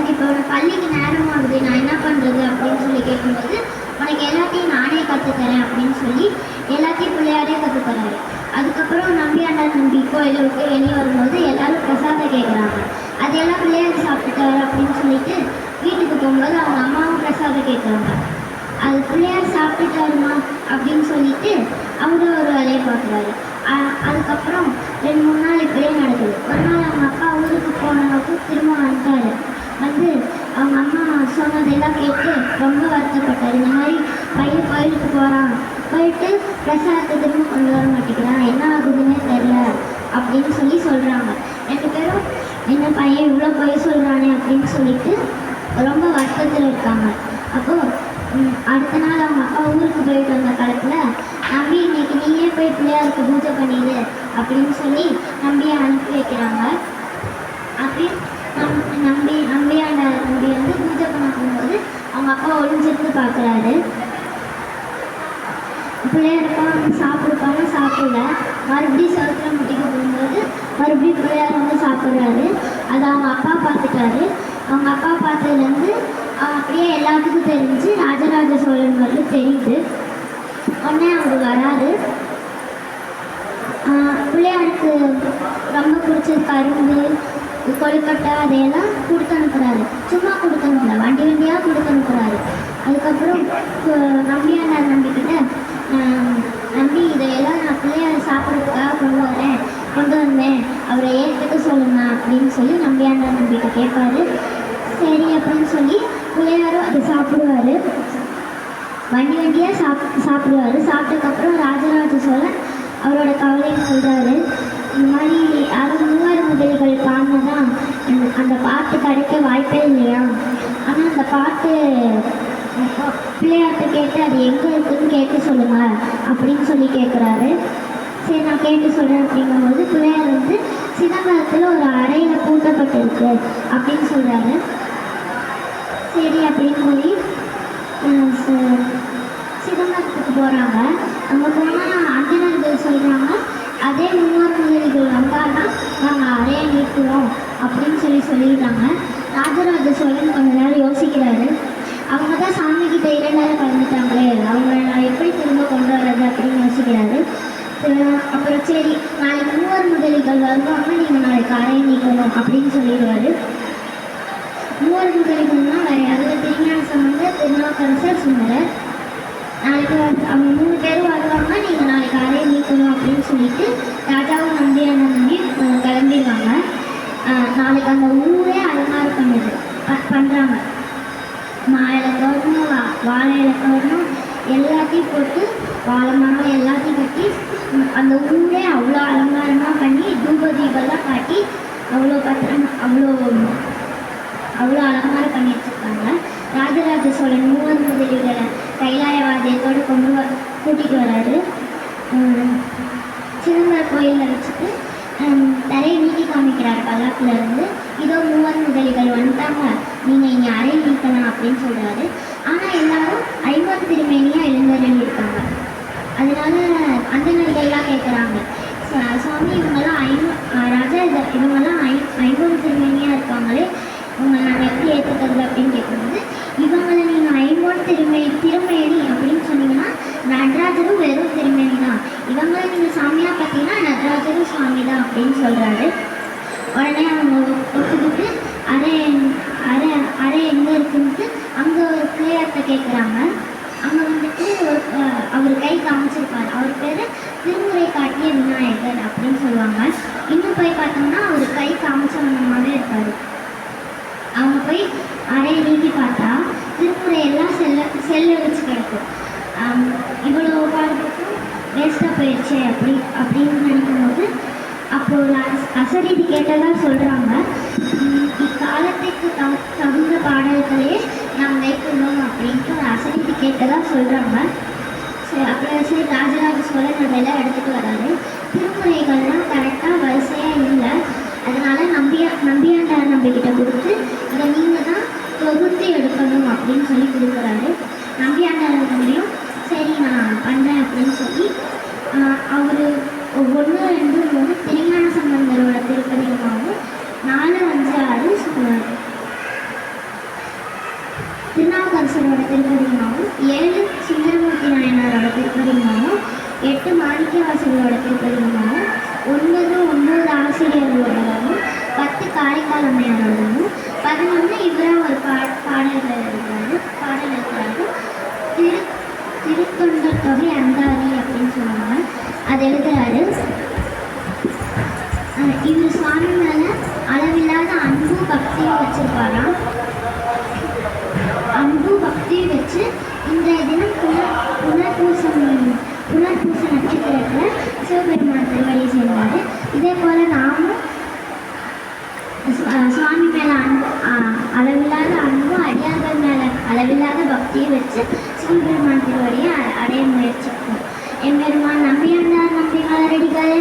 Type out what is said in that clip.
எனக்கு இப்போ பள்ளிக்கு நேரம் ஆகுது நான் என்ன பண்ணுறது அப்படின்னு சொல்லி கேட்கும்போது உனக்கு எல்லாத்தையும் நானே கற்றுத்தரேன் அப்படின்னு சொல்லி எல்லாத்தையும் பிள்ளையாரே கற்றுத்தராரு அதுக்கப்புறம் நம்பி அண்ணா நம்பி கோயிலை விட்டு வெளியே வரும்போது எல்லாரும் பிரசாதம் கேட்குறாங்க அது எல்லாம் பிள்ளையார் சாப்பிட்டுட்டாரு அப்படின்னு சொல்லிட்டு வீட்டுக்கு போகும்போது அவங்க அம்மாவும் பிரசாதம் கேட்குறாங்க அது பிள்ளையார் சாப்பிட்டுட்டாருமா அப்படின்னு சொல்லிட்டு அவரும் ஒரு வேலையை பார்க்குறாரு. அதுக்கப்புறம் ரெண்டு மூணு நாள் இப்படியே நடக்குது. ஒரு நாள் அவங்க அப்பா ஊருக்கு போனவங்க திரும்ப வந்துட்டாரு. வந்து அவங்க அம்மா சொன்னதெல்லாம் கேட்டு ரொம்ப வருத்தப்பட்டார். இந்த மாதிரி பையன் கோயிலுக்கு போகிறான் போயிட்டு பிரசாதத்தை திரும்ப கொண்டு வர மாட்டேங்கிறான். என்ன ஆகுதுன்னே தெரில அப்படின்னு சொல்லி சொல்கிறாங்க ரெண்டு பேரும் என்ன பையன் இவ்வளோ போய் சொல்கிறானே அப்படின்னு சொல்லிட்டு ரொம்ப வருத்தத்தில் இருக்காங்க. அப்போது அடுத்த நாள் அவங்க அப்பா ஊருக்கு போயிட்டு வந்த காலத்தில் நம்பி இன்னைக்கு நீயே போய் பிள்ளையாருக்கு பூஜை பண்ணிடு அப்படின்னு சொல்லி நம்பியை அனுப்பி வைக்கிறாங்க. பார்க்குறாரு. பிள்ளையாருக்கும் வந்து சாப்பிடுப்பாங்க சாப்பிடல. மறுபடியும் சவுத்தில் முட்டிக்க போகும்போது மறுபடியும் பிள்ளையார் வந்து சாப்பிட்றாரு. அதை அவங்க அப்பா பார்த்துட்டாரு. அவங்க அப்பா பார்த்ததுலேருந்து அப்படியே எல்லாத்துக்கும் தெரிஞ்சு ராஜராஜ சோழன் வந்து தெரியுது. உடனே அவர் வராரு. பிள்ளையாருக்கு ரொம்ப பிடிச்ச கரும்பு கொழுக்கட்டை அதையெல்லாம் கொடுத்து அனுப்புகிறாரு சும்மா கொடுத்து அனுப்பல வண்டி வண்டியாக கொடுத்து அனுப்புகிறாரு அதுக்கப்புறம் நம்பியாண்டார் நம்பிக்கிட்ட நம்பி இதையெல்லாம் நான் பிள்ளையார் சாப்பிட்றதுக்காக கொண்டு வரேன் கொண்டு வந்தேன். அவரை ஏற்றுக்க சொல்லுங்க அப்படின்னு சொல்லி நம்பியாண்டார் நம்பிக்கிட்ட கேட்பாரு. சரி அப்படின்னு சொல்லி பிள்ளையாரும் அதை சாப்பிடுவாரு. வண்டி வண்டியாக சாப் சாப்பிடுவாரு. சாப்பிட்டதுக்கப்புறம் ராஜராஜ சோழன் அவரோட கவலையை சொல்கிறாரு இந்த மாதிரி யாரும் மூவாறு முதல்கள் பாடினதான் தான் அந்த பாட்டு கிடைக்க வாய்ப்பே இல்லையா? ஆனால் அந்த பாட்டு பிள்ளையார்ட்ட கேட்டு அது எங்கே இருக்குதுன்னு கேட்டு சொல்லுங்கள் அப்படின்னு சொல்லி கேட்குறாரு சரி நான் கேட்டு சொல்கிறேன் அப்படிங்கும்போது பிள்ளையார் வந்து சிதம்பரத்தில் ஒரு அறையில் பூட்டப்பட்டிருக்கு அப்படின்னு சொல்கிறாரு சரி அப்படின்னு சொல்லி சிதம்பரத்துக்கு போகிறாங்க அங்கே போனால் அந்தனர்கள் சொல்கிறாங்க அதே மூவர் முதலிகள் வந்தால்னா நாங்கள் அறைய நிற்கிறோம் அப்படின்னு சொல்லி சொல்லிடுறாங்க. ராஜராஜ சோழன் கொஞ்ச நேரம் யோசிக்கிறாரு. அவங்க தான் சாமி கிட்ட இரண்டாயிரம் கலந்துட்டாங்களே அவங்க நான் எப்படி திரும்ப கொண்டு வர்றது அப்படின்னு யோசிக்கிறாரு. அப்புறம் சரி நாளைக்கு மூவர் முதலிகள் வருவாங்க நீங்கள் நாளைக்கு காரையை நீக்கணும் அப்படின்னு சொல்லிடுவாரு. மூவர் முதலிகள்னா வேறு அதில் திருஞான சம்பந்தர் திருநாவுக்கரசர் சுந்தரர் நாளைக்கு வந்து அவங்க மூணு பேரும் வருவாங்க நீங்கள் நாளைக்கு அறையை நீக்கணும் அப்படின்னு சொல்லிட்டு ராஜாவும் நம்பியான நம்பி கிளம்பிடுவாங்க. நாளைக்கு அந்த ஊரே அலங்காரம் பண்ணுது ப- பண்ணுறாங்க வாழை இலக்கணும் எல்லாத்தையும் போட்டு வாழை மரம் எல்லாத்தையும் கட்டி அந்த ஊரே அவ்வளோ அலங்காரமாக பண்ணி தூப தீபம்லாம் காட்டி அவ்வளோ பத்திரம் அவ்வளோ அவ்வளோ அலங்காரம் பண்ணி வச்சுருக்காங்க. ராஜராஜ சோழன் மூவன் முதலிகளை கைலாயவாதியத்தோடு கொண்டு வ கூட்டிகிட்டு வராரு. உம், சிதம்பர கோயிலில் வச்சுட்டு தரையை நீட்டி காமிக்கிறார் பல்லாக்குல இருந்து. இதோ மூவர் முதலிகள் வந்துட்டாங்க. நீங்கள் இங்கே அறை நீக்கலாம் அப்படின்னு சொல்கிறாரு ஆனால் எல்லாரும் ஐம்பது திருமேனியாக எழுந்தருளி இருக்காங்க. அதனால அந்தனர்கள்லாம் கேட்குறாங்க சுவாமி இவங்கெல்லாம் ஐம்பது ராஜா இது இவங்கெல்லாம் ஐ ஐம்பது திருமேனியாக இருக்காங்களே இவங்க நாங்கள் எப்படி ஏற்றுக்கிறது அப்படின்னு கேட்கும்போது இவங்களை நீங்கள் ஐம்பது திருமே திருமேனி அப்படின்னு சொன்னீங்கன்னா நடராஜரும் வெறும் திருமேனி தான் இவங்களை நீங்கள் சாமியாக பார்த்தீங்கன்னா நடராஜரும் சுவாமி தான் அப்படின்னு சொல்கிறாரு உடனே அவங்க ஒத்துக்கிட்டு அரை அரை அரை எங்கே இருக்குன்ட்டு அங்கே ஒரு பிள்ளையார்ட்ட கேட்குறாங்க அங்கே வந்துட்டு ஒரு அஹ், அவர் கை காமிச்சிருப்பார் அவர் பேர் திருமுறை காட்டிய விநாயகர் அப்படின்னு சொல்லுவாங்க. இன்னும் போய் பார்த்தோம்னா அவர் கை காமிச்சவனமாகவே இருப்பார். அவங்க போய் அறையை நீட்டி பார்த்தா திருமுறை எல்லாம் செல்ல செல்ல வச்சு கிடக்கும். இவ்வளோ பாடுறதுக்கும் வேஸ்ட்டாக போயிடுச்சே அப்படி அப்படின்னு நினைக்கும்போது அப்போ ஒரு அசரீதி கேட்டதாக சொல்கிறாங்க இக்காலத்துக்கு தகு தகுந்த பாடல்களே நாம் வைக்கணும் அப்படின்ட்டு ஒரு அசரீதி கேட்டதாக சொல்கிறாங்க சரி அப்புறம் சரி ராஜராஜ சோழன் அதெல்லாம் எடுத்துகிட்டு வராரு. திருமுறைகள்லாம் கரெக்டாக வரிசையாக இல்லை. அதனால் நம்பியா நம்பியாண்டார் நம்பிக்கிட்ட கொடுத்து இதை நீங்கள் தான் தொகுத்து எடுக்கணும் அப்படின்னு சொல்லி கொடுக்குறாரு. நம்பியாண்டார் நம்பியும் சரி நான் பண்ணுறேன் அப்படின்னு சொல்லி அவர் ஒன்று ரெண்டு மூணு திருஞான சம்பந்தரோட திருப்பதிகமாகவும் நாலு அஞ்சு ஆறு சொல்லுவார் திருநாவுக்கரசரோட திருப்பதிகமாகவும் ஏழு மாணிக்கவாசகரோட திருப்பதிகமாகவும் ஒன்பது ஒன்பது ஆசிரியர்களோடதாகவும் பத்து காரைக்கால் அம்மையாரோடவும் பதினொன்று இவராக ஒரு பா பாடல்கள் இருக்கிறாரு பாடல் இருக்கிறாரு திரு திருத்தொண்டர் தொகை அந்தாதி அப்படின்னு சொல்லுவாங்க அது எழுதுறாரு. இதே போல் நாமும் சுவாமி மேலே அன்பு அளவில்லாத அன்பும் அடியார்கள் மேலே அளவில்லாத பக்தியை வச்சு சிவபெருமான் திருவடியை அடைய முயற்சிப்போம். எம்பெருமான் நம்பியாண்டார் நம்பி மலரடிகள்